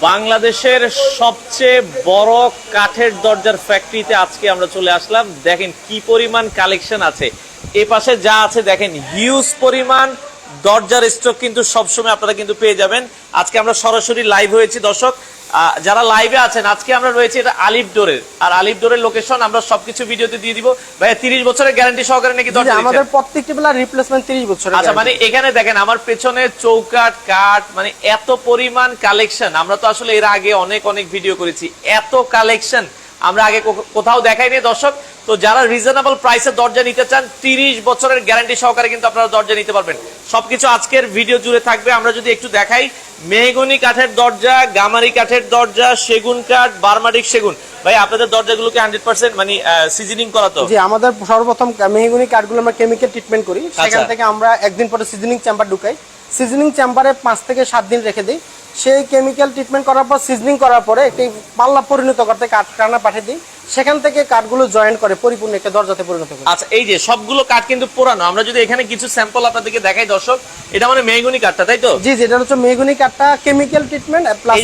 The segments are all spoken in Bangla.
বাংলাদেশের সবচেয়ে বড় কাঠের দরজার ফ্যাক্টরিতে আজকে আমরা চলে আসলাম। দেখেন কি পরিমাণ কালেকশন আছে। এ পাশে যা আছে দেখেন হিউজ পরিমাণ দরজার স্টক কিন্তু সবসময় আপনারা কিন্তু পেয়ে যাবেন। আজকে আমরা সরাসরি লাইভ হয়েছি, দর্শক। যারা লাইভে আছেন আজকে আমরা রয়েছি এটা আলিফ ডোরের। আর আলিফ ডোরের লোকেশন আমরা সবকিছু ভিডিওতে দিয়ে দিব। ভাই তিরিশ বছরের গ্যারান্টি সহকারে নাকি দরজা আমাদের প্রত্যেকটি বেলা রিপ্লেসমেন্ট 30 বছর আচ্ছা মানে এখানে দেখেন আমার পেছনে চৌকাট কাট মানে এত পরিমাণ কালেকশন আমরা তো আসলে এর আগে অনেক অনেক ভিডিও করেছি। এত কালেকশন আমরা আগে কোথাও দেখাইনি দর্শক। তো যারা রিজনেবল প্রাইসে দরজা নিতে চান তিরিশ বছরের গ্যারান্টি সহকারে কিন্তু আপনারা দরজা নিতে পারবেন। সবকিছু আজকের ভিডিও জুড়ে থাকবে। আমরা যদি একটু দেখাই মেহগনি কাঠের দরজা গামারি কাঠের দরজা সেগুন কাঠ বার্মাটিক সেগুন। ভাই আপনাদের দরজাগুলোকে হান্ড্রেড পার্সেন্ট মানে সিজনিং করা তো? জি আমাদের সর্বপ্রথম মেহগুনি কাঠগুলো আমরা কেমিক্যাল ট্রিটমেন্ট করি। সেখান আচ্ছা। থেকে আমরা একদিন পরে সিজনিং চেম্বার ঢুকাই। সিজনিং চেম্বারে পাঁচ থেকে সাত দিন রেখে দিই। সেই কেমিক্যাল ট্রিটমেন্ট করার পর সিজনিং করার পরে একটি পাল্লা পরিণত করতে কাঠ কানা পাঠিয়ে দিই। সেখান থেকে কাঠগুলো জয়েন্ট করে পরিপূর্ণ একটা দরজাতে পরিণত করি। আচ্ছা এই যে সবগুলো কাঠ কিন্তু পুরানো। আমরা যদি এখানে কিছু স্যাম্পল আপনাদেরকে দেখাই দর্শক এটা মানে মেহগুনি কাঠটা তাই তো? জি জি এটা হচ্ছে মেহগুনি কাঠটা কেমিক্যাল ট্রিটমেন্ট প্লাস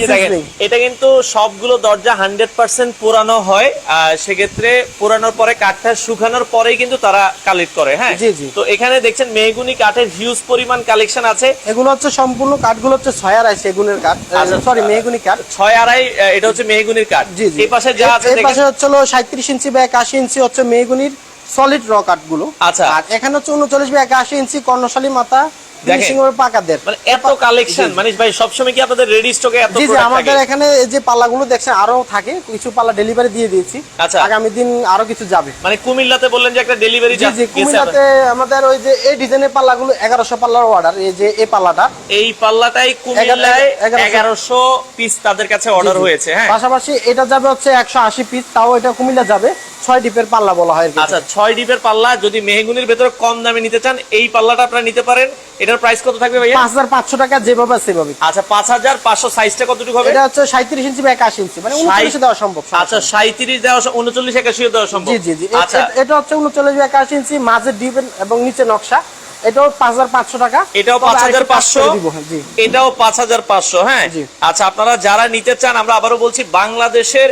এটা কিন্তু সবগুলো দরজা হান্ড্রেড পার্সেন্ট পুরানো হয় আর সেক্ষেত্রে পুরানোর পরে কাঠটা শুকানোর পরেই কিন্তু তারা কালেক্ট করে হ্যাঁ? জি, জি। তো এখানে দেখছেন মেহগুনি কাঠের হিউজ পরিমাণ কালেকশন আছে। এগুলো হচ্ছে সম্পূর্ণ কাঠগুলো হচ্ছে ছয় আড়াই সেগুনের কাঠ আচ্ছা। সরি মেহগুনি কাঠ। ছয় আড়াই আহ, এটা হচ্ছে মেহগুনির কাঠ। জি জি। এই পাশে যা আছে এই পাশে হচ্ছে হলো সাঁত্রিশ ইঞ্চি বা একাশি ইঞ্চি হচ্ছে মেহগুনির সলিড র গুলো আচ্ছা। আর এখানে হচ্ছে উনচল্লিশ বা একাশি ইঞ্চি কর্ণশালী মাথা। ফিনিশিং এর পাকাদের। মানে এত কালেকশন ভাই সবসময় কি আপনাদের রেডি স্টকে এত জি জি আমাদের এখানে যে পাল্লাগুলো দেখছেন আরও থাকে কিছু পাল্লা ডেলিভারি দিয়ে দিয়েছি। আচ্ছা। আগামী দিন আরও কিছু যাবে। মানে কুমিল্লাতে বললেন যে একটা ডেলিভারি জি জি কুমিল্লাতে আমাদের ওই যে এই ডিজাইনের পাল্লার অর্ডার এই যে এই পাল্লাটা। এই পাল্লাটাই কুমিল্লায় পিস তাদের কাছে অর্ডার। হয়েছে হ্যাঁ? পাশাপাশি এটা যাবে হচ্ছে একশো আশি পিস তাও এটা কুমিল্লা যাবে। ছয় ডিপের পাল্লা বলা হয় আচ্ছা ছয় ডিপের পাল্লা যদি মেহগুনির ভেতরে কম দামে নিতে চান এই পাল্লাটা আপনারা নিতে পারেন। এটার প্রাইস কত থাকবে ভাইয়া? পাঁচ হাজার পাঁচশো টাকা যেভাবে সেভাবে। আচ্ছা পাঁচ হাজার পাঁচশো সাইজটা কতটুকু হবে? এটা হচ্ছে সাঁত্রিশ ইঞ্চি বা একাশি ইঞ্চি মানে উনচল্লিশে দেওয়া সম্ভব আচ্ছা সাঁত্রিশ দেওয়া উনচল্লিশ একাশি দেওয়া সম্ভব। জি জি জি। আচ্ছা। এটা হচ্ছে উনচল্লিশ বা একাশি ইঞ্চি মাঝে ডিপ এবং নিচে নকশা। এটাও পাঁচ হাজার পাঁচশো টাকা। এটাও তবে পাঁচ হাজার পাঁচশো। করে দিব, হ্যাঁ, জি। এটাও পাঁচ হাজার পাঁচশো হ্যাঁ? জি। আচ্ছা আপনারা যারা নিতে চান আমরা আবারও বলছি বাংলাদেশের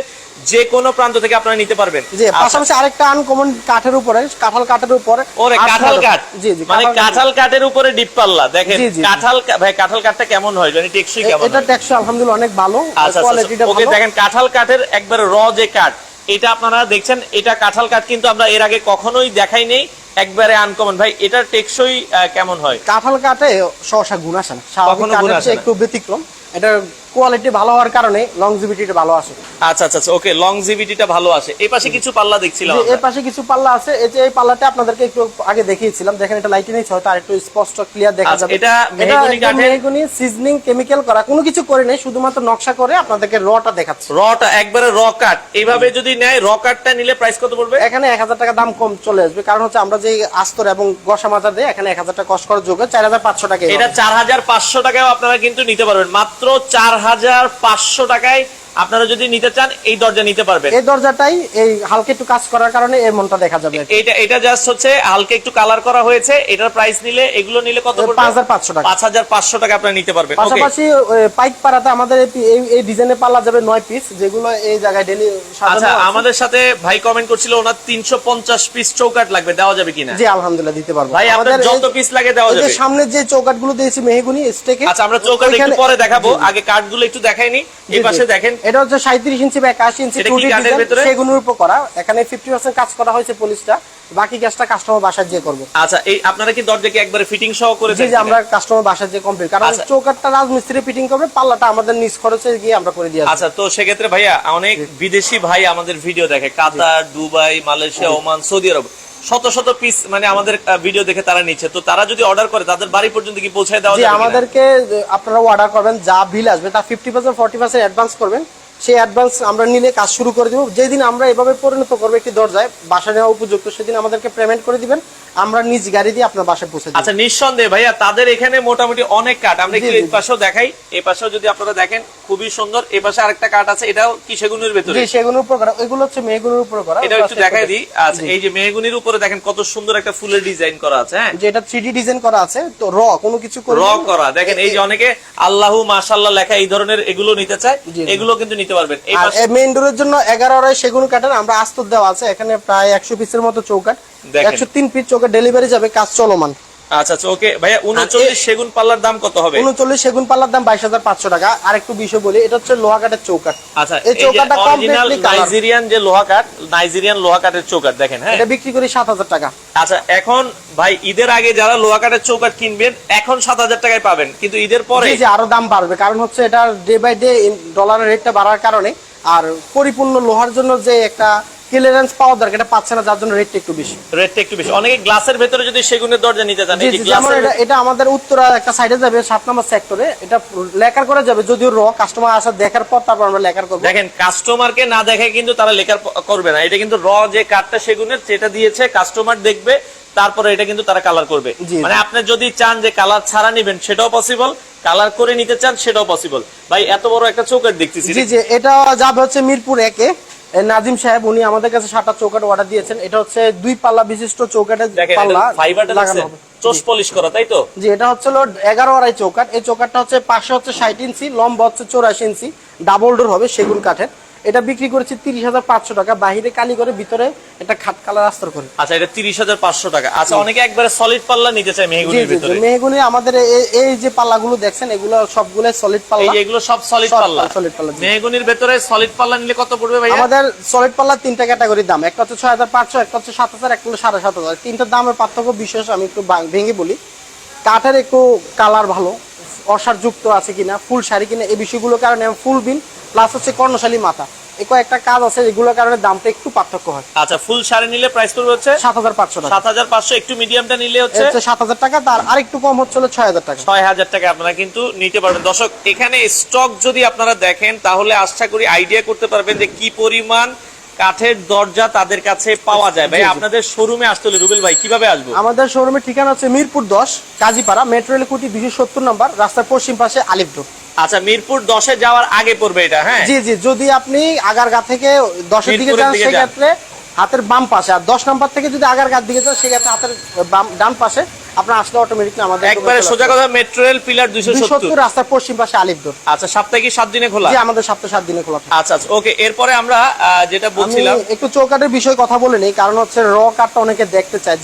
যে কোনো প্রান্ত থেকে আপনারা নিতে পারবেন। জি আচ্ছা, পাশাপাশি আরেকটা আনকমন কাঠের উপরে কাঁঠাল কাঠের উপরে। ওরে আট কাঁঠাল কাঠ। জি জি মানে কাঁঠাল কাঠের উপরে ডিপ পাল্লা দেখেন। কাঁঠাল ভাই কাঁঠাল কাঠটা কেমন হয়? মানে টেকসই কেমন এটা? টেকসই আলহামদুলিল্লাহ অনেক ভালো। আচ্ছা কোয়ালিটিটা আচ্ছা। ওকে দেখেন কাঁঠাল কাঠের একবার র যে কাঠ এটা আপনারা দেখছেন এটা কাঁঠাল কাঠ কিন্তু আমরা এর আগে কখনোই দেখাই নেই একবারে আনকমন ভাই এটা টেকসই কেমন হয়? কাঁঠাল কাঠে সহসা গুণ আসে না। কখনো গুণ আসে না। একটু ব্যতিক্রম। এটা কোয়ালিটি ভালো হওয়ার কারণে লংজিভিটিটা ভালো আসে আচ্ছা আচ্ছা আচ্ছা, ওকে লং জিবিটিটা ভালো আসে। এই পাশে কিছু পাল্লা দেখছিলাম। এর পাশে কিছু পাল্লা আছে। এই যে এই পাল্লাটা আপনাদেরকে একটু আগে দেখিয়েছিলাম। দেখেন এটা লাইটিং হচ্ছে হয়তো আরেকটু স্পষ্ট ক্লিয়ার দেখা আচ্ছা, যাবে। এটা মেহগনি কাঠের- মেহগনি সিজনিং কেমিক্যাল করা। কোনো কিছু করে নেই শুধুমাত্র নকশা করে আপনাদেরকে রটা দেখাচ্ছে। রটা একবারে র কাট এইভাবে যদি নেয় র কাটটা নিলে প্রাইস কত পড়বে? এখানে এক হাজার টাকা দাম কম চলে আসবে। কারণ হচ্ছে আমরা যে আস্তর এবং গসা মাজা দেয় এখানে এক হাজার টাকা কষ্ট করার যোগ্য। চার হাজার পাঁচশো টাকা এটা চার হাজার পাঁচশো টাকায় আপনারা কিন্তু নিতে পারবেন। মাত্র চার হাজার পাঁচশো টাকায় আপনারা যদি নিতে চান এই দরজা নিতে পারবেন। এই দরজাটাই এই হালকা একটু কাজ করার কারণে এই মনটা দেখা যাবে এটা এটা জাস্ট হচ্ছে হালকা একটু কালার করা হয়েছে এটার প্রাইস নিলে এগুলো নিলে কত পড়বে? 5,500 টাকা। পাঁচ হাজার পাঁচশো টাকা আপনারা নিতে পারবেন. পাশাপাশি পাইক পাড়াতে আমাদের এই- এই ডিজাইনের পাল্লা যাবে নয় পিস যেগুলো এই জায়গায় ডেলি আচ্ছা আমাদের সাথে ভাই কমেন্ট করছিল ওনার তিনশো পঞ্চাশ পিস চৌকাট লাগবে দেওয়া যাবে কিনা? জি আলহামদুলিল্লাহ দিতে পারব। ভাই আপনার আমাদের যত পিস লাগে দেওয়া যাবে। সামনে যে চৌকাটগুলো দিয়েছি মেহগুনি স্টেকে আচ্ছা আমরা চৌকাট একটু পরে দেখাবো। আগে কাঠগুলো একটু দেখাইনি এই পাশে দেখেন এটা হচ্ছে সাঁত্রিশ ইঞ্চি বা একাশি ইঞ্চি এটা কি 2D কাঠের ডিজাইন, ভেতরে? উপর করা। এখানে ফিফটি পার্সেন্ট কাজ করা হয়েছে পলিশটা বাকি কাজটা কাস্টমার যে করব। আচ্ছা এই আপনারা কি দরজা কি একবারে ফিটিং সহ করে জি জি আমরা কাস্টমার বাসায় যে কমপ্লিট কারণ আচ্ছা। চৌকাটটা রাজমিস্ত্রি ফিটিং করবে পাল্লাটা আমাদের নিজ খরচে গিয়ে আমরা করে দিয়ে আসব। আচ্ছা তো সেক্ষেত্রে ভাইয়া অনেক বিদেশি ভাই আমাদের ভিডিও দেখে। Qatar Dubai Malaysia Oman Saudi Arab. শত শত পিস মানে আমাদের ভিডিও দেখে তারা নিচ্ছে। তো তারা যদি অর্ডার করে তাদের বাড়ি পর্যন্ত কি পৌঁছায় দেওয়া যায় যাবে আমাদেরকে আপনারা অর্ডার করবেন যা বিল আসবে তা 50% 40% অ্যাডভান্স করবেন। সেই অ্যাডভান্স আমরা নিলে কাজ শুরু করে দেব। যেদিন আমরা এভাবে পরিণত করব একটি দরজায় বাসা নেওয়া উপযুক্ত সেদিন আমাদেরকে পেমেন্ট করে দিবেন। আমরা নিজ গাড়ি দিয়ে আপনার বাসায় পৌঁছে আচ্ছা নিঃসন্দেহে ভাইয়া তাদের এখানে মোটামুটি অনেক কাঠ। আমরা একটু এই পাশেও দেখাই। এই পাশেও যদি আপনারা দেখেন খুবই সুন্দর। এই পাশে আরেকটা কাঠ আছে এটাও কি সেগুনের ভেতরে? জি সেগুলোর উপর করা। এগুলো হচ্ছে মেয়েগুলোর উপর করা। এটা একটু দেখাই দিই। আচ্ছা এই যে মেহগুনির উপরে দেখেন কত সুন্দর একটা ফুলের ডিজাইন করা আছে হ্যাঁ? যে এটা থ্রি ডিজাইন করা আছে। তো র কোনো কিছু করে র করা। দেখেন এই যে অনেকে আল্লাহু মাশাআল্লাহ লেখা এই ধরনের এগুলো নিতে চায়। এগুলো কিন্তু নিতে পারবেন। এই পাশে মেইন ডোরের জন্য এগারো আড়াই সেগুন কাঠের আমরা আস্তর দেওয়া আছে। এখানে প্রায় একশো পিসের মতো চৌকাঠ। দেখেন। একশো তিন পিস চৌকাঠ ডেলিভারি যাবে কাজ চলমান। আচ্ছা আচ্ছা ওকে। ভাইয়া উনচল্লিশ সেগুন পাল্লার দাম কত হবে? উনচল্লিশ সেগুন পাল্লার দাম বাইশ হাজার পাঁচশো টাকা। আর একটু বিষয় বলি এটা হচ্ছে লোহা কাঠের আচ্ছা এই নাইজেরিয়ান যে নাইজেরিয়ান দেখেন হ্যাঁ? এটা বিক্রি করি সাত হাজার টাকা। আচ্ছা এখন ভাই ঈদের আগে যারা লোহা কাঠের চৌকাঠ কিনবেন এখন সাত হাজার টাকায় পাবেন। কিন্তু ঈদের পরে জি আরও দাম বাড়বে। কারণ হচ্ছে এটা ডে বাই ডে ডলারের রেটটা বাড়ার কারণে আর পরিপূর্ণ লোহার জন্য যে একটা ক্লিয়ারেন্স পাওয়া দরকার এটা পাচ্ছে না যার জন্য রেটটা একটু বেশি। রেটটা একটু বেশি। অনেকে গ্লাসের ভেতরে যদি সেগুনের দরজা নিতে চান যেমন এটা আমাদের উত্তরা একটা সাইডে যাবে সাত নম্বর সেক্টরে এটা লেখার করে যাবে যদিও র কাস্টমার আসার দেখার পর তারপর আমরা লেখার করব। দেখেন কাস্টমারকে না দেখে কিন্তু তারা লেখার করবে না। এটা কিন্তু র যে কাঠটা সেগুনের যেটা দিয়েছে কাস্টমার দেখবে তারপরে এটা কিন্তু তারা কালার করবে। মানে আপনি যদি চান যে কালার ছাড়া নিবেন সেটাও পসিবল কালার করে নিতে চান সেটাও পসিবল ভাই এত বড় একটা চৌকাট দেখতেছি। জি জি এটা যাবে হচ্ছে মিরপুর একে। নাজিম সাহেব উনি আমাদের কাছে সাতটা চৌকাট অর্ডার দিয়েছেন। এটা হচ্ছে দুই পাল্লা বিশিষ্ট চৌকাটের পাল্লা ফাইবারটা লাগানো হবে। চোষ পলিশ করা তাই তো? জি এটা হচ্ছে এগারো আড়াই চৌকাট এই চৌকাটটা হচ্ছে পাশে হচ্ছে ষাট ইঞ্চি লম্বা হচ্ছে চৌরাশি ইঞ্চি। ডাবল ডোর হবে সেগুন কাঠের। এটা বিক্রি করেছি তিরিশ হাজার পাঁচশো টাকা। বাহিরে কালি করে ভিতরে একটা খাট কালার আস্তর করে। আচ্ছা এটা তিরিশ হাজার পাঁচশো টাকা। আচ্ছা অনেকে একবারে সলিড পাল্লা নিতে চায় মেহগুলির ভিতরে। মেহগুনি আমাদের এই যে পাল্লাগুলো দেখছেন এগুলো সবগুলো সলিড পাল্লা। এগুলো সব সলিড পাল্লা। সলিড পাল্লা। মেহগুনির ভেতরে সলিড পাল্লা নিলে কত পড়বে ভাইয়া? আমাদের সলিড পাল্লা তিনটা ক্যাটাগরির দাম। একটা হচ্ছে ছয় হাজার পাঁচশো একটা হচ্ছে সাত হাজার একটা হলো সাড়ে সাত হাজার। তিনটার দামের পার্থক্য বিশেষ আমি একটু ভেঙে বলি। কাঠের একটু কালার ভালো। অসার যুক্ত আছে কিনা ফুল শাড়ি কিনা এই বিষয়গুলোর কারণে ফুল বিন প্লাস হচ্ছে কর্ণশালী মাথা। এই কয়েকটা কাজ আছে এগুলোর কারণে দামটা একটু পার্থক্য হয়। আচ্ছা ফুল শাড়ি নিলে প্রাইস পড়বে হচ্ছে? সাত হাজার পাঁচশো সাত হাজার পাঁচশো একটু মিডিয়ামটা নিলে হচ্ছে? সাত হাজার টাকা তার আর একটু কম হচ্ছে ছয় হাজার টাকা। ছয় হাজার টাকা আপনারা কিন্তু নিতে পারবেন। দর্শক এখানে স্টক যদি আপনারা দেখেন তাহলে আশা করি আইডিয়া করতে পারবেন যে কি পরিমাণ কাঠের দরজা তাদের কাছে পাওয়া যায়। ভাই। আপনাদের শোরুমে আসতে হলে রুবেল ভাই কীভাবে আসব? আমাদের শোরুমের ঠিকানা হচ্ছে মিরপুর দশ কাজীপাড়া মেট্রো রেল কুটি দুশো সত্তর নম্বর রাস্তার পশ্চিম পাশে আলিফডোর আচ্ছা মিরপুর দশে যাওয়ার আগে পড়বে এটা হ্যাঁ? জি জি যদি আপনি আগারগা থেকে দশের দিকে যান সেক্ষেত্রে হাতের বাম পাশে আর দশ নাম্বার থেকে যদি আগারগার দিকে যান সেক্ষেত্রে হাতের বাম ডান পাশে আপনার আসলে অটোমেটিকলি আমাদের একবারে সোজা কথা মেট্রো রেল পিলার দুইশো সত্তর। সত্তর রাস্তার পশ্চিম পাশে আলিফদর আচ্ছা সপ্তাহে কি সাত দিনে খোলা? জি আমাদের সপ্তাহে সাত দিনে খোলা আচ্ছা আচ্ছা ওকে এরপরে আমরা যেটা বলছিলাম একটু চৌকাটের বিষয়ে কথা বলে নেই কারণ হচ্ছে র কাঠটা অনেকে দেখতে চায়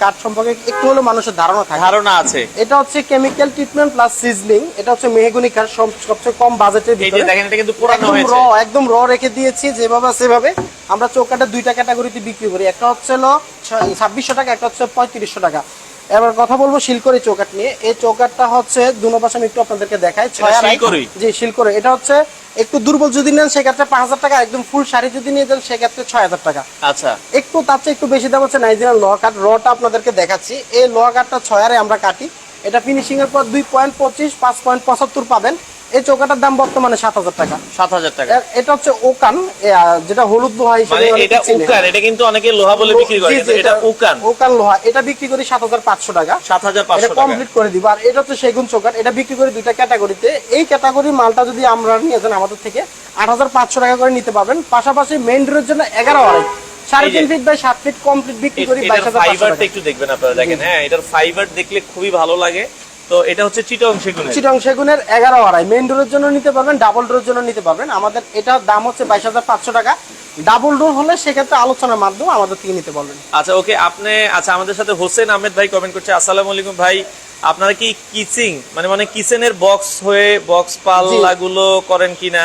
কাঠ সম্পর্কে একটু হলেও মানুষের ধারণা থাকে। ধারণা আছে। এটা হচ্ছে কেমিক্যাল ট্রিটমেন্ট প্লাস সিজলিং এটা হচ্ছে মেহগুনি কাঠ সব- সবচেয়ে কম বাজেটের এই ভিতরে। দেখেন এটা কিন্তু হয়েছে। র একদম র রেখে দিয়েছি যেভাবে সেভাবে আমরা চৌকাটা দুইটা ক্যাটাগরিতে বিক্রি করি। একটা হচ্ছে হলো ছাব্বিশশো টাকা একটা হচ্ছে পঁয়ত্রিশশো টাকা। এবার কথা বলব শিলকরি চৌকাট নিয়ে। এই চৌকাটটা হচ্ছে দুনো পাশে আমি একটু আপনাদেরকে দেখাই। ছয় জি শিলকরি এটা হচ্ছে একটু দুর্বল যদি নেন সেক্ষেত্রে পাঁচ হাজার টাকা একদম ফুল শাড়ি যদি নিয়ে যান সেক্ষেত্রে ছয় হাজার টাকা। আচ্ছা। একটু তার চেয়ে একটু বেশি দাম হচ্ছে নাইজেরিয়ান লোহা কাঠ। রটা আপনাদেরকে দেখাচ্ছি। এই লোহা কাঠটা ছয় আরে আমরা কাটি। এটা ফিনিশিং এর পর দুই পয়েন্ট পঁচিশ পাঁচ পয়েন্ট পঁচাত্তর পাবেন। এই চৌকাটার দাম বর্তমানে সাত হাজার টাকা। সাত হাজার টাকা। এটা হচ্ছে ওকান যেটা হলুদ লোহা হিসেবে মানে এটা চিনে। উকান এটা কিন্তু অনেকে লোহা বলে বিক্রি করে এটা ওকান লোহা। এটা বিক্রি করি সাত হাজার পাঁচশো টাকা। সাত হাজার পাঁচশো টাকা। কমপ্লিট করে দিব। আর এটা হচ্ছে সেগুন চৌকাট। এটা বিক্রি করি দুইটা ক্যাটাগরিতে। এই ক্যাটাগরি মালটা যদি আমরা নিয়ে যান আমাদের থেকে আট হাজার পাঁচশো টাকা করে নিতে পারবেন। পাশাপাশি মেইন ডোরের জন্য এগারো আড়াই। সাড়ে তিন ফিট বাই সাত ফিট কমপ্লিট বিক্রি করি বাইশ এটার হাজার পাঁচশো ফাইবারটা একটু দেখবেন আপনারা দেখেন। হ্যাঁ এটার ফাইবার দেখলে খুবই ভালো লাগে। তো এটা হচ্ছে চিটং সেগুন চিটং সেগুনের এগারো আড়াই। মেইন ডোরের জন্য নিতে পারবেন ডাবল ডোরের জন্য নিতে পারবেন। আমাদের এটার দাম হচ্ছে বাইশ হাজার পাঁচশো টাকা। ডাবল ডোর হলে সেক্ষেত্রে আলোচনার মাধ্যমে আমাদের থেকে নিতে পারবেন। আচ্ছা ওকে আপনি আচ্ছা আমাদের সাথে হোসেন আহমেদ ভাই কমেন্ট করছে আসসালামু আলাইকুম ভাই আপনারা কি কিচিং মানে মানে কিচেনের বক্স হয়ে বক্স পাল্লাগুলো করেন কিনা?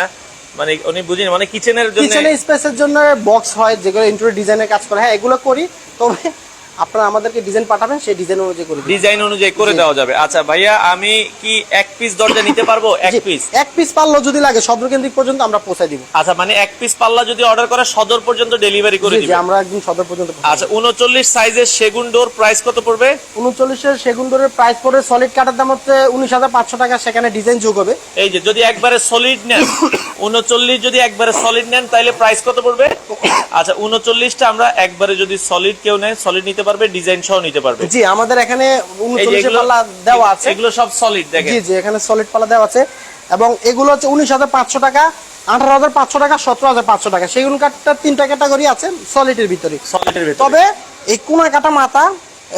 মানে উনি বুঝিনি মানে কিচেনের জন্য কিচেনের স্পেসের জন্য বক্স হয়, যেগুলো ইন্টেরিয়র ডিজাইনের কাজ করে। হ্যাঁ এগুলো করি, তবে আপনারা আমাদেরকে ডিজাইন পাঠাবেন সেই ডিজাইন অনুযায়ী করে ডিজাইন অনুযায়ী করে দেওয়া যাবে। আচ্ছা ভাইয়া আমি কি এক পিস দরজা নিতে পারব? এক পিস এক পিস পাল্লা যদি লাগে সদর কেন্দ্রিক পর্যন্ত আমরা পৌঁছাই দিব। আচ্ছা মানে এক পিস পাল্লা যদি অর্ডার করে সদর পর্যন্ত ডেলিভারি করে দিবে আমরা একদম সদর পর্যন্ত আচ্ছা উনচল্লিশ সাইজের সেগুন ডোর প্রাইস কত পড়বে? উনচল্লিশের সেগুন ডোরের প্রাইস পড়ে সলিড কাটার দাম হচ্ছে উনিশ হাজার পাঁচশো টাকা সেখানে ডিজাইন যোগ হবে। এই যে যদি একবারে সলিড নেন উনচল্লিশ যদি একবারে সলিড নেন তাহলে প্রাইস কত পড়বে? আচ্ছা উনচল্লিশটা আমরা একবারে যদি সলিড কেউ নেয় সলিড নিতে পারবে ডিজাইন সহ নিতে পারবে। জি আমাদের এখানে এই যে উনচল্লিশ এগুলো পাল্লা দেওয়া আছে। এগুলো সব সলিড দেখেন। জি জি এখানে সলিড পাল্লা দেওয়া আছে। এবং এগুলো হচ্ছে উনিশ হাজার পাঁচশো টাকা আঠারো হাজার পাঁচশো টাকা সতেরো হাজার পাঁচশো টাকা। সেগুন কাঠটা তিনটা ক্যাটাগরি আছে সলিডের ভিতরে। সলিডের ভিতরে। তবে এই কোনা কাটা মাথা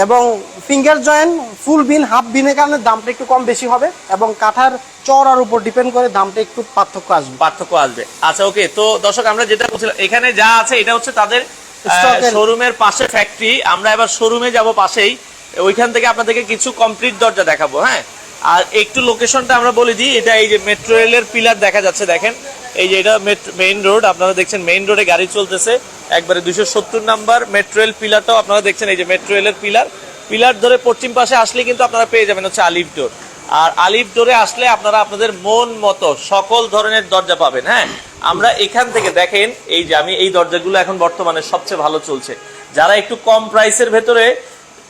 এবং finger joint full bin half বিনের কারণে দামটা একটু কম বেশি হবে এবং কাঠার চড়ার উপর ডিপেন্ড করে দামটা একটু পার্থক্য আসবে। পার্থক্য আসবে। আচ্ছা ওকে তো দর্শক আমরা যেটা বলছিলাম এখানে যা আছে এটা হচ্ছে তাদের শোরুমের পাশে ফ্যাক্টরি আমরা এবার শোরুমে যাব পাশেই। ওইখান থেকে আপনাদেরকে কিছু কমপ্লিট দরজা দেখাবো হ্যাঁ? আর একটু লোকেশনটা আমরা বলে দিই এটা এই যে মেট্রো রেলের পিলার দেখা যাচ্ছে দেখেন। এই যে এটা মেইন রোড আপনারা দেখছেন মেইন রোডে গাড়ি চলতেছে। একবারে দুশো সত্তর নাম্বার মেট্রো রেল পিলারটাও আপনারা দেখছেন এই যে মেট্রো রেলের পিলার পিলার ধরে পশ্চিম পাশে আসলে কিন্তু আপনারা পেয়ে যাবেন হচ্ছে আলিফ ডোর আর আলিফ ডোরে আসলে আপনারা আপনাদের মন মতো সকল ধরনের দরজা পাবেন হ্যাঁ? আমরা এখান থেকে দেখেন এই যে আমি এই দরজাগুলো এখন বর্তমানে সবচেয়ে ভালো চলছে। যারা একটু কম প্রাইসের ভেতরে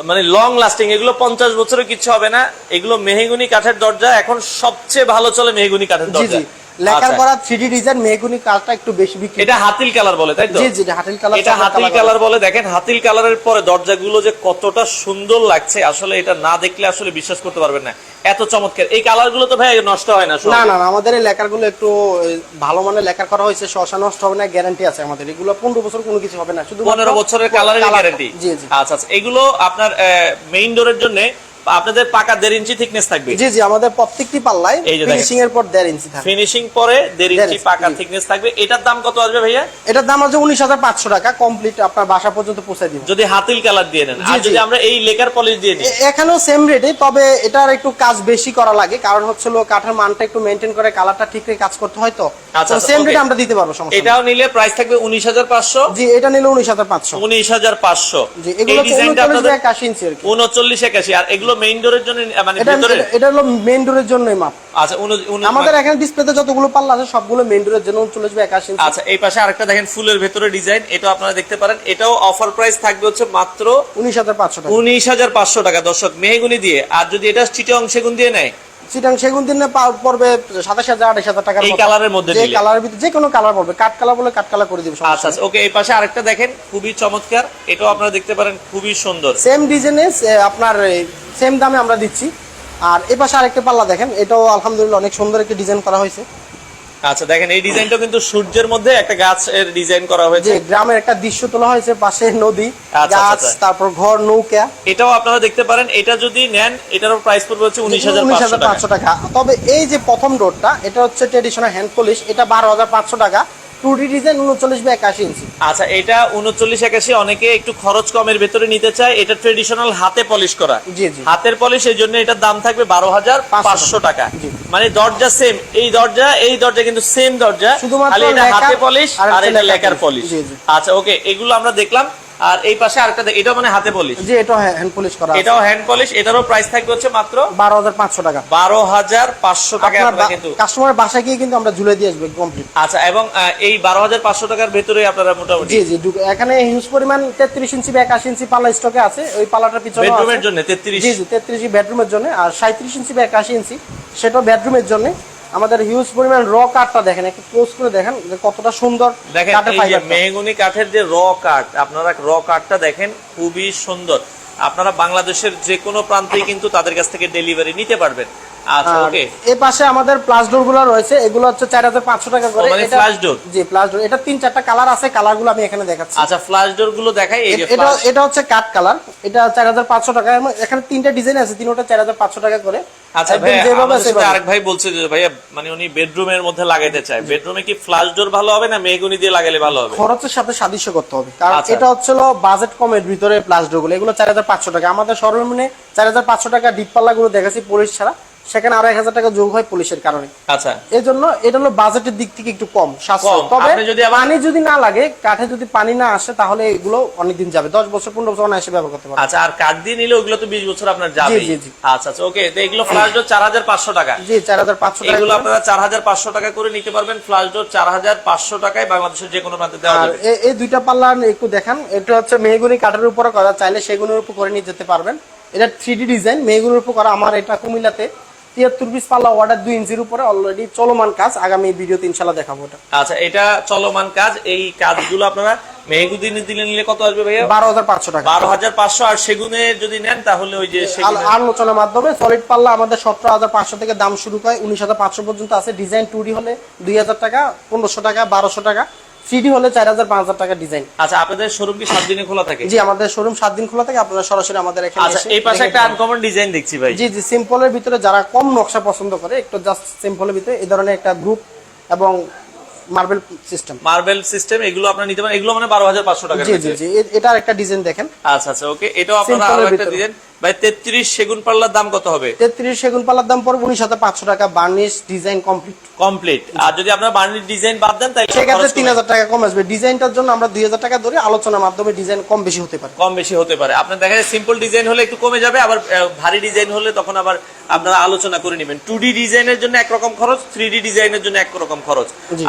মানে লং লাস্টিং এগুলো পঞ্চাশ বছরের কিছু হবে না। এগুলো মেহেগুনি কাঠের দরজা এখন সবচেয়ে ভালো চলে মেহেগুনি কাঠের দরজা। লেখার আচ্ছা। করা ডিজাইন মেগুনি কাজটা একটু বেশি বিক্রি এটা হাতিল কালার বলে তাই তো? জি জি হাটিল কালার এটা হাতিল কালার বলে। দেখেন হাতিল কালারের পরে দরজাগুলো যে কতটা সুন্দর লাগছে আসলে এটা না দেখলে আসলে বিশ্বাস করতে পারবেন না। এত চমৎকার। এই কালারগুলো তো ভাই নষ্ট হয় না। না না আমাদের এই লেখারগুলো একটু ভালো মানের লেখার করা হয়েছে শশা নষ্ট হবে না গ্যারান্টি আছে আমাদের। এগুলো পনেরো বছর কোনো কিছু হবে না শুধু পনেরো বছরের কালারের গ্যারান্টি জি জি। আচ্ছা আচ্ছা এগুলো আপনার মেইন ডোরের জন্য আপনাদের পাকা দেড় ইঞ্চি থিকনেস থাকবে। জি জি আমাদের প্রত্যেকটি পাল্লায় ফিনিশিং এর পর দেড় ইঞ্চি থাকে ফিনিশিং পরে দেড় ইঞ্চি পাকা থিকনেস থাকবে। এটার দাম কত আসবে ভাইয়া? এটার দাম হচ্ছে উনিশ হাজার পাঁচশো টাকা। কমপ্লিট আপনার বাসা পর্যন্ত পৌঁছে দিব। যদি হাতিল কালার দিয়ে নেন। আর যদি আমরা এই লেকার পলিশ দিয়ে নিই। এখানেও সেম রেটে তবে এটার একটু কাজ বেশি করা লাগে। কারণ হচ্ছে হলো কাঠের মানটা একটু মেনটেন করে কালারটা ঠিক রেখে কাজ করতে হয় তো। আচ্ছা, আচ্ছা, সেম. রেটে আমরা দিতে পারব সমস্যা এটাও নিলে প্রাইস থাকবে উনিশ হাজার পাঁচশো। জি এটা নিলে উনিশ হাজার পাঁচশো। উনিশ হাজার পাঁচশো। জি এগুলো উনচল্লিশ একাশি আর কি। এগুলো মেইন ডোরের জন্য মানে ভিতরে? এটা- এটা হলো মেইন ডোরের জন্যই মাপ আচ্ছা উন- আমাদের এখানে ডিসপ্লেতে যতগুলো পাল্লা আছে সবগুলো মেইন ডোরের জন্য উনচল্লিশ বাই একাশি ইঞ্চি আচ্ছা এই পাশে আরেকটা দেখেন ফুলের ভেতরে ডিজাইন এটাও আপনারা দেখতে পারেন। এটাও অফার প্রাইস থাকবে হচ্ছে মাত্র উনিশ হাজার পাঁচশো টাকা। উনিশ হাজার পাঁচশো টাকা। দর্শক মেহগুনি দিয়ে। আর যদি এটা চিটং সেগুন দিয়ে নেয় চিটাং সেগুন দিনে পড়বে সাতাশ হাজার আঠাশ হাজার টাকার এই। কালারের মধ্যে যে কালারের ভিতরে যে কোনো কালার পড়বে। কাট কালার বলে কাট কালার করে দিব আচ্ছা আচ্ছা ওকে এই পাশে আরেকটা দেখেন খুবই চমৎকার। এটাও আপনারা দেখতে পারেন খুবই সুন্দর। সেম ডিজাইনে আপনার সেম দামে আমরা দিচ্ছি। আর এ পাশে আরেকটা পাল্লা দেখেন এটাও আলহামদুলিল্লাহ অনেক সুন্দর একটা ডিজাইন করা হয়েছে। আচ্ছা দেখেন এই ডিজাইনটা কিন্তু সূর্যের মধ্যে একটা গাছের ডিজাইন করা হয়েছে। গ্রামের একটা দৃশ্য তোলা হয়েছে পাশে নদী আচ্ছা, গাছ আচ্ছা। তারপর ঘর নৌকা। এটাও আপনারা দেখতে পারেন এটা যদি নেন এটারও প্রাইস পড়বে হচ্ছে উনিশ হাজার পাঁচশো টাকা। তবে এই যে প্রথম ডোরটা এটা হচ্ছে ট্রেডিশনাল হ্যান্ড পলিশ এটা বারো হাজার পাঁচশো টাকা। ডিজাইন বাই ইঞ্চি। আচ্ছা এটা উনচল্লিশ একাশি অনেকে একটু খরচ কমের ভেতরে নিতে চায়। এটা ট্রেডিশনাল হাতে পলিশ করা। জি, জি। হাতের পলিশ এই জন্য এটার দাম থাকবে বারো হাজার পাঁচশো টাকা। মানে দরজা সেম এই দরজা এই দরজা কিন্তু সেম দরজা। শুধুমাত্র এটা হাতে পলিশ আর এটা লেকার পলিশ। আচ্ছা ওকে এগুলো আমরা দেখলাম। আর এই পাশে আরেকটা এটাও মানে হাতে পলিশ যে এটা হ্যান্ড পলিশ করা এটাও হ্যান্ড পলিশ এটারও প্রাইস থাকবে হচ্ছে মাত্র বারো হাজার পাঁচশো টাকা। বারো হাজার পাঁচশো টাকা আপনার কিন্তু কাস্টমারের বাসায় গিয়ে কিন্তু আমরা ঝুলে দিয়ে আসব কমপ্লিট আচ্ছা এবং এই বারো হাজার পাঁচশো টাকার ভেতরে আপনারা মোটামুটি জি জি এখানে হিউজ পরিমাণ তেত্রিশ ইঞ্চি বা একাশি ইঞ্চি পাল্লা স্টকে আছে ওই পাল্লাটার পিছনে বেডরুমের জন্য তেত্রিশ। জি জি তেত্রিশ বেডরুমের জন্য আর সাঁত্রিশ ইঞ্চি বা একাশি ইঞ্চি সেটাও বেডরুমের জন্য। আমাদের হিউজ পরিমাণ র কাঠটা দেখেন একটু ক্লোজ করে দেখেন যে কতটা সুন্দর দেখেন। মেহগুনি কাঠের যে র কাঠ আপনারা র কাঠটা দেখেন খুবই সুন্দর আপনারা বাংলাদেশের যে কোনো প্রান্তেই কিন্তু তাদের কাছ থেকে ডেলিভারি নিতে পারবেন আচ্ছা পাশে আমাদের প্লাস ডোরগুলো রয়েছে এগুলো হচ্ছে চার হাজার পাঁচশো টাকা করে। ও, এটা- flash door? জি প্লাস ডোর এটা তিন চারটা কালার আছে কালারগুলো আমি এখানে দেখাচ্ছি। আচ্ছা ফ্ল্যাশ ডোরগুলো দেখাই যে এটা এটা হচ্ছে কাঠ কালার এটা চার হাজার পাঁচশো টাকা। এখানে তিনটা ডিজাইন আছে তিনটা চার হাজার পাঁচশো টাকা করে। আচ্ছা একদম ভাই যেভাবে আমাদের সাথে সেভাবে। আরেক ভাই বলছে যে ভাইয়া মানে উনি বেডরুমের মধ্যে লাগাইতে চায়। বেডরুমে কি ফ্ল্যাশ ডোর ভালো হবে না মেহগুনি দিয়ে লাগালে ভালো হবে? খরচের সাথে সাদৃশ্য করতে হবে। কারণ আচ্ছা। এটা হচ্ছে বাজেট কমের ভিতরে প্লাস ডোরগুলো। এগুলো চার হাজার পাঁচশো টাকা। আমাদের সর্বনিম্নে চার হাজার পাঁচশো টাকা ডিপ পাল্লা গুলো দেখাচ্ছি পুলিশ ছাড়া। সেখানে আড়াই হাজার টাকা যোগ হয় পুলিশের কারণে। আচ্ছা। এই জন্য এটা হলো বাজেটের দিক থেকে একটু কম তবে যদি পানি যদি না লাগে কাঠে যদি পানি না আসে তাহলে এগুলো অনেকদিন যাবে। দশ বছর পনেরো বছর অনায়াসে ব্যবহার করতে পারবে আচ্ছা আর কাঠ দিয়ে নিলে ওগুলো তো বিশ বছর আপনার যাবে জি, জি। আচ্ছা আচ্ছা ওকে তো এগুলো ফ্ল্যাশ ডোর চার হাজার পাঁচশো টাকা। জি চার হাজার পাঁচশো টাকা এগুলো আপনারা চার হাজার পাঁচশো টাকা করে নিতে পারবেন। ফ্ল্যাশ ডোর চার হাজার পাঁচশো টাকায় বাংলাদেশের যে কোনো প্রান্তে দেওয়া যাবে। এই দুইটা পাল্লা একটু দেখান। এটা হচ্ছে মেহগুনি কাঠের উপরে করা। চাইলে সেগুনের উপর করে নিয়ে যেতে পারবেন। এটা থ্রি ডি ডিজাইন মেহগুনির উপর করা আমার এটা কুমিল্লাতে। তিয়াত্তর পিস পাল্লা অর্ডার দুই ইঞ্চির উপরে অলরেডি চলমান কাজ। আগামী ভিডিওতে ইনশাল্লাহ দেখাবো ওটা আচ্ছা এটা চলমান কাজ। এই কাজগুলো আপনারা মেহগুদি দিলে নিলে কত আসবে ভাইয়া? বারো হাজার পাঁচশো টাকা। বারো হাজার পাঁচশো। আর সেগুনের যদি নেন তাহলে ওই যে আলোচনার মাধ্যমে সলিড পাল্লা আমাদের সতেরো হাজার পাঁচশো থেকে দাম শুরু হয় উনিশ হাজার পাঁচশো পর্যন্ত আছে। ডিজাইন টু ডি হলে দুই হাজার টাকা পনেরোশো টাকা বারোশো টাকা। থ্রি হলে চার হাজার পাঁচ হাজার টাকা ডিজাইন আচ্ছা আপনাদের শোরুম কি সাত দিনে খোলা থাকে? জি আমাদের শোরুম সাত দিন খোলা থাকে আপনারা সরাসরি আমাদের এখানে আচ্ছা এই পাশে একটা আনকমন ডিজাইন দেখছি ভাই। জি জি সিম্পলের ভিতরে যারা কম নকশা পছন্দ করে একটু জাস্ট সিম্পলের ভিতরে এই ধরনের একটা গ্রুপ এবং মার্বেল সিস্টেম মার্বেল সিস্টেম এগুলো আপনারা নিতে পারেন। এগুলো মানে বারো হাজার পাঁচশো টাকা জি জি জি এটার একটা ডিজাইন দেখেন। আচ্ছা আচ্ছা ওকে এটাও আপনারা আরও একটা ডিজাইন ভাই তেত্রিশ সেগুন পাল্লার দাম কত হবে? তেত্রিশ সেগুন পাল্লার দাম পড়বে উনিশ হাজার পাঁচশো টাকা বার্নিশ ডিজাইন কমপ্লিট। কমপ্লিট। আর যদি আপনারা বার্নির ডিজাইন বাদ দেন তাহলে সেক্ষেত্রে খরচ তিন কমে হাজার টাকা কম আসবে। ডিজাইনটার জন্য আমরা দুই হাজার টাকা ধরে আলোচনার মাধ্যমে ডিজাইন কম বেশি হতে পারে। কম বেশি হতে পারে। আপনার দেখা যায় সিম্পল ডিজাইন হলে একটু কমে যাবে আবার ভারী ডিজাইন হলে তখন আবার আপনারা আলোচনা করে নেবেন। টু ডি ডিজাইনের জন্য একরকম খরচ থ্রি ডি ডিজাইনের জন্য একরকম খরচ।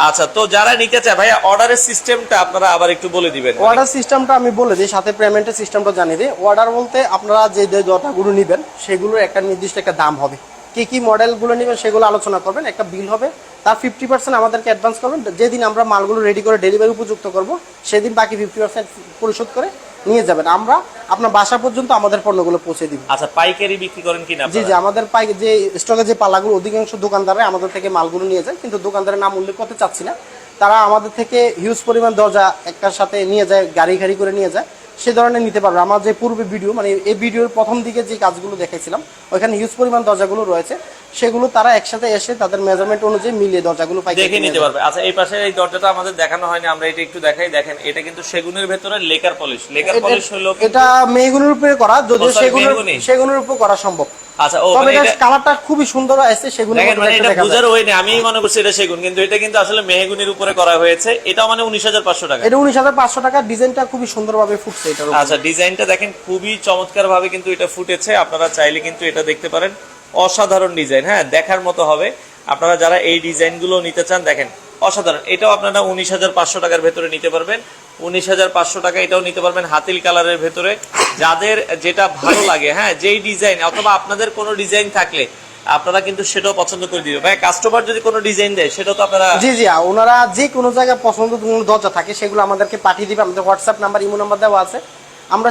আচ্ছা তো যারা নিতে চায় ভাইয়া অর্ডারের সিস্টেমটা আপনারা আবার একটু বলে দিবেন। অর্ডার সিস্টেমটা আমি বলে দিই সাথে পেমেন্টের সিস্টেমটা জানিয়ে দিই। অর্ডার বলতে আপনারা যে যে দরটাগুলো নেবেন সেগুলোর একটা নির্দিষ্ট একটা দাম হবে। কি কি মডেলগুলো নেবেন সেগুলো আলোচনা করবেন একটা বিল হবে। তার ফিফটি পার্সেন্ট আমাদেরকে অ্যাডভান্স করবেন। যেদিন আমরা মালগুলো রেডি করে ডেলিভারি উপযুক্ত করব সেদিন বাকি ফিফটি পার্সেন্ট পরিশোধ করে নিয়ে যাবেন। আমরা আপনার বাসা পর্যন্ত আমাদের পণ্যগুলো পৌঁছে দিব। আচ্ছা পাইকারি বিক্রি করেন কিনা জি জি আমাদের পাই যে স্টকে যে পাল্লাগুলো অধিকাংশ দোকানদাররা আমাদের থেকে মালগুলো নিয়ে যায়। কিন্তু দোকানদারের নাম উল্লেখ করতে চাচ্ছি না। তারা আমাদের থেকে হিউজ পরিমাণ দরজা একটার সাথে নিয়ে যায় গাড়ি গাড়ি করে নিয়ে যায়। সে ধরনের নিতে পারবে। আমার যে পূর্বে ভিডিও মানে এই ভিডিওর প্রথম দিকে যে কাজগুলো দেখাইছিলাম ওইখানে হিউজ পরিমাণ দরজাগুলো রয়েছে। সেগুলো তারা একসাথে এসে তাদের মেজারমেন্ট অনুযায়ী মিলিয়ে দরজাগুলো পাই দেখে নিতে পারবে। আচ্ছা এই পাশে এই দরজাটা আমাদের দেখানো হয়নি আমরা এটা একটু দেখাই। দেখেন এটা কিন্তু সেগুনের ভেতরে লেকার পলিশ লেকার পলিশ হলো এটা মেহগুনের উপরে করা যদিও সেগুনের সেগুনের উপর করা সম্ভব। আচ্ছা ও তবে মানে এটা এটা- কালারটা খুবই সুন্দর মানে এটা বুঝার ওই নেই আমি মনে করছি এটা সেগুন কিন্তু এটা কিন্তু আসলে মেহগুনির উপরে করা হয়েছে। এটাও মানে উনিশ হাজার পাঁচশো টাকা। এটা উনিশ হাজার পাঁচশো টাকা ডিজাইনটা খুবই সুন্দরভাবে ফুটছে এটার উপর। আচ্ছা ডিজাইনটা দেখেন খুবই চমৎকার ভাবে কিন্তু এটা ফুটেছে। আপনারা চাইলে কিন্তু এটা দেখতে পারেন। অসাধারণ ডিজাইন হ্যাঁ দেখার মতো হবে। আপনারা যারা এই ডিজাইনগুলো নিতে চান দেখেন অসাধারণ। এটাও আপনারা উনিশ হাজার পাঁচশো টাকার ভেতরে নিতে পারবেন। উনিশ হাজার পাঁচশো টাকা এটাও নিতে পারবেন হাতিল কালারের ভেতরে। যাদের যেটা ভালো লাগে হ্যাঁ যেই ডিজাইন, অথবা আপনাদের কোনো ডিজাইন থাকলে আপনারা কিন্তু সেটাও পছন্দ করে দিবে ভাই কাস্টমার যদি কোনো ডিজাইন দেয় সেটা তো আপনারা জি জি ওনারা যে কোনো জায়গায় পছন্দ কোনো দরজা থাকে, সেগুলো আমাদেরকে পাঠিয়ে দিবে। আমাদের হোয়াটসঅ্যাপ নাম্বার ইমো নাম্বার দেওয়া আছে। আমরা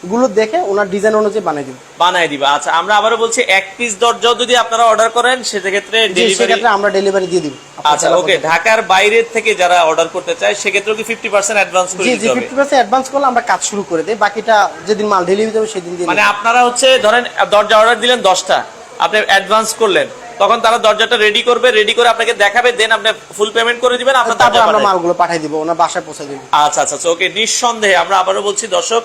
সেইগুলো দেখে ওনার ডিজাইন অনুযায়ী বানিয়ে দিব। বানায় দিবা। আচ্ছা আমরা আবারও বলছি এক পিস দরজাও যদি আপনারা অর্ডার করেন সেক্ষেত্রে জি ডেলিভারি সেক্ষেত্রে আমরা ডেলিভারি দিয়ে দিব আচ্ছা ওকে ঢাকার বাইরের থেকে যারা অর্ডার করতে চায় সেক্ষেত্রেও কি ফিফটি পার্সেন্ট অ্যাডভান্স করে জি জি দিতে হবে? ফিফটি পার্সেন্ট অ্যাডভান্স করলে আমরা কাজ শুরু করে দিই। বাকিটা যেদিন মাল ডেলিভারি দেবে সেদিন দিয়ে মানে আপনারা হচ্ছে ধরেন দরজা অর্ডার দিলেন দশটা আপনি অ্যাডভান্স করলেন তখন তারা দরজাটা রেডি করবে রেডি করে আপনাকে দেখাবে দেন আপনি ফুল পেমেন্ট করে দিবেন আপনার তারপর আমরা। মালগুলো পাঠিয়ে দিব ওনার বাসায় পৌঁছে দিব। আচ্ছা আচ্ছা ওকে নিঃসন্দেহে আমরা আবারও বলছি দর্শক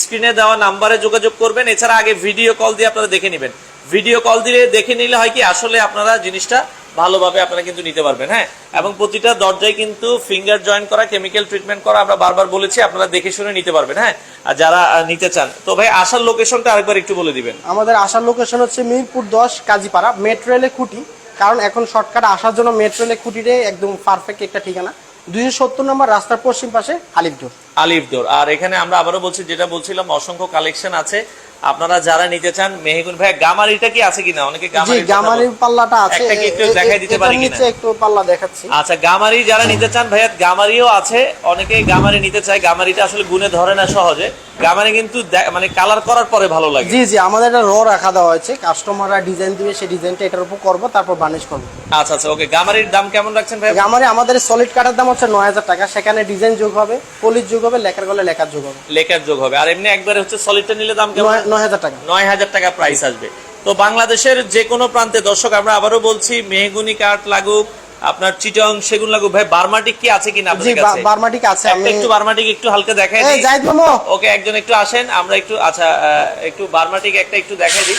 স্ক্রিনে দেওয়া নাম্বারে যোগাযোগ করবেন। এছাড়া আগে ভিডিও কল দিয়ে আপনারা দেখে নেবেন। ভিডিও কল দিয়ে দেখে নিলে হয় কি, আসলে আপনারা জিনিসটা ভালোভাবে আপনারা কিন্তু নিতে পারবেন হ্যাঁ? এবং প্রতিটা দরজায় কিন্তু ফিঙ্গার জয়েন করা কেমিক্যাল ট্রিটমেন্ট করা, আমরা বারবার বলেছি, আপনারা দেখে শুনে নিতে পারবেন হ্যাঁ? আর যারা নিতে চান। তো ভাই, আসার লোকেশনটা আরেকবার একটু বলে দিবেন। আমাদের আসার লোকেশন হচ্ছে মিরপুর দশ, কাজীপাড়া মেট্রো রেলে খুঁটি। কারণ এখন শর্টকাট আসার জন্য মেট্রো রেলে খুঁটিরে একদম পারফেক্ট একটা ঠিকানা। দুইশো সত্তর নম্বর রাস্তার পশ্চিম পাশে আলিপডোর আলিফদোর আর এখানে আমরা আবারও বলছি যেটা বলছিলাম অসংখ্য কালেকশন আছে। আপনারা যারা নিতে চান মেহগুন ভাই গামারিটা কি আছে কিনা? অনেকে জি গামারির পাল্লাটা আছে। একটা কি একটু দেখাই দিতে পারি কিনা? নিচে একটু পাল্লা দেখাচ্ছি। আচ্ছা গামারি যারা নিতে চান ভাইয়া গামারিও আছে। অনেকে গামারি নিতে চায়। গামারিটা আসলে গুনে ধরে না সহজে। গামারি কিন্তু মানে কালার করার পরে ভালো লাগে। জি জি আমাদের একটা র রাখা দেওয়া হয়েছে। কাস্টমাররা ডিজাইন দিবে সেই ডিজাইনটা এটার উপর করব তারপর বার্নিশ করব। আচ্ছা আচ্ছা ওকে গামারির দাম কেমন রাখছেন ভাই গামারি আমাদের সলিড কাটার দাম হচ্ছে নয় হাজার টাকা। সেখানে ডিজাইন যোগ হবে পলিশ যোগ হবে লেখার গলে লেখার যোগ হবে। লেখার যোগ হবে। আর এমনি একবারে হচ্ছে সলিডটা নিলে দাম কেমন? নয়- হাজার টাকা। নয় হাজার টাকা প্রাইস আসবে। তো বাংলাদেশের যে কোনো প্রান্তে দর্শক আমরা আবারও বলছি মেহগুনি কাঠ লাগুক আপনার চিটং সেগুন লাগুক ভাই বার্মাটিক কি আছে কিনা আপনাদের কাছে? বার্মাটিক আছে আমি একটু বার্মাটিক একটু হালকা দেখাই দিই। জাহিদ মামু। ওকে একজন একটু আসেন আমরা একটু আচ্ছা একটু বার্মাটিক একটা একটু দেখাই দিই।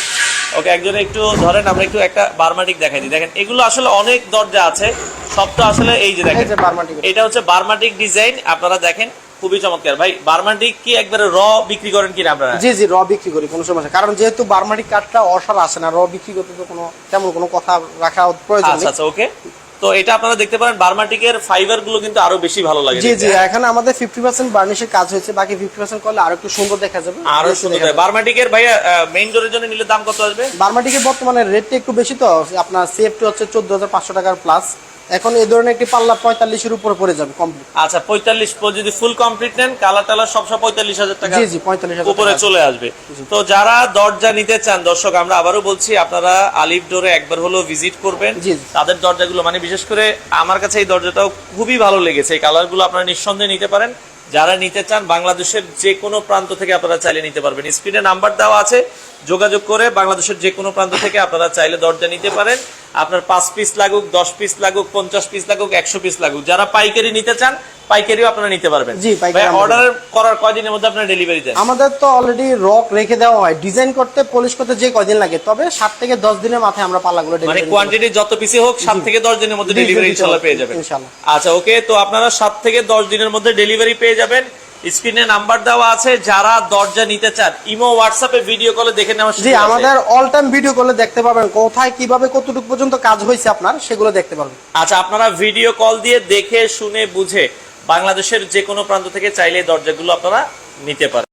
ওকে একজন একটু ধরেন আমরা একটু একটা বার্মাটিক দেখাই দিই। দেখেন এগুলো আসলে অনেক দরজা আছে। সব তো আসলে এই যে দেখেন। এটা হচ্ছে বার্মাটিক ডিজাইন। আপনারা দেখেন খুবই চমৎকার। ভাই বার্মাটিক কি একবারে র বিক্রি করেন কিনা আপনারা? জি জি র বিক্রি করি কোনো সমস্যা কারণ যেহেতু বার্মাটিক কাঠটা অসার আসে না র বিক্রি করতে তো কোনো তেমন কোনো কথা রাখা প্রয়োজন আচ্ছা আচ্ছা ওকে। তো এটা আপনারা দেখতে পারেন বার্মাটিকের ফাইবারগুলো কিন্তু আরও বেশি ভালো লাগে জি জি এখানে আমাদের ফিফটি পার্সেন্ট বার্নিশের কাজ হয়েছে বাকি ফিফটি পার্সেন্ট করলে আরও একটু সুন্দর দেখা যাবে। আরও সুন্দর। বার্মাটিকের ভাইয়া মেইন ডোরের জন্য নিলে দাম কত আসবে? বার্মাটিকের বর্তমানে রেটটা একটু বেশি তো আপনার সেফটি হচ্ছে চোদ্দ হাজার পাঁচশো টাকার প্লাস এখন এই ধরনের একটি পাল্লা পঁয়তাল্লিশের উপর পড়ে যাবে কমপ্লিট আচ্ছা পঁয়তাল্লিশ যদি ফুল কমপ্লিট নেন কালার টালার সব সব পঁয়তাল্লিশ হাজার টাকা জি জি পঁয়তাল্লিশ উপরে চলে আসবে। তো যারা দরজা নিতে চান দর্শক আমরা আবারও বলছি আপনারা আলিফ ডোরে একবার হলো ভিজিট করবেন। তাদের দরজাগুলো মানে বিশেষ করে আমার কাছে এই দরজাটাও খুবই ভালো লেগেছে। এই কালারগুলো আপনারা নিঃসন্দেহে নিতে পারেন। যারা নিতে চান বাংলাদেশের যে কোনো প্রান্ত থেকে আপনারা চাইলে নিতে পারবেন। স্ক্রিনে নাম্বার দেওয়া আছে যোগাযোগ করে বাংলাদেশের যে কোনো প্রান্ত থেকে আপনারা চাইলে দরজা নিতে পারেন। আপনার পাঁচ পিস লাগুক দশ পিস লাগুক পঞ্চাশ পিস লাগুক একশো পিস লাগুক। যারা পাইকারি নিতে চান পাইকারিও আপনারা নিতে পারবেন। জি, অর্ডার করার কয়দিনের মধ্যে আপনারা ডেলিভারি দেন? আমাদের তো অলরেডি রক রেখে দেওয়া হয়। ডিজাইন করতে পলিশ করতে যে কয়দিন লাগে। তবে সাত থেকে দশ দিনের মাথায় আমরা পাল্লাগুলো মানে কোয়ান্টিটি যত পিসি হোক সাত থেকে দশ দিনের মধ্যে ডেলিভারি ইনশাল্লাহ পেয়ে যাবেন। আচ্ছা ওকে তো আপনারা সাত থেকে দশ দিনের মধ্যে ডেলিভারি পেয়ে যাবেন। স্ক্রিনে নাম্বার দেওয়া আছে যারা দরজা নিতে চান ইমো হোয়াটসঅ্যাপে ভিডিও কলে দেখে নেওয়া জি আমাদের অল টাইম ভিডিও কলে দেখতে পাবেন কোথায় কীভাবে কতটুকু পর্যন্ত কাজ হয়েছে আপনার সেগুলো দেখতে পাবেন। আচ্ছা আপনারা ভিডিও কল দিয়ে দেখে শুনে বুঝে বাংলাদেশের যে কোনো প্রান্ত থেকে চাইলে দরজাগুলো আপনারা নিতে পারেন।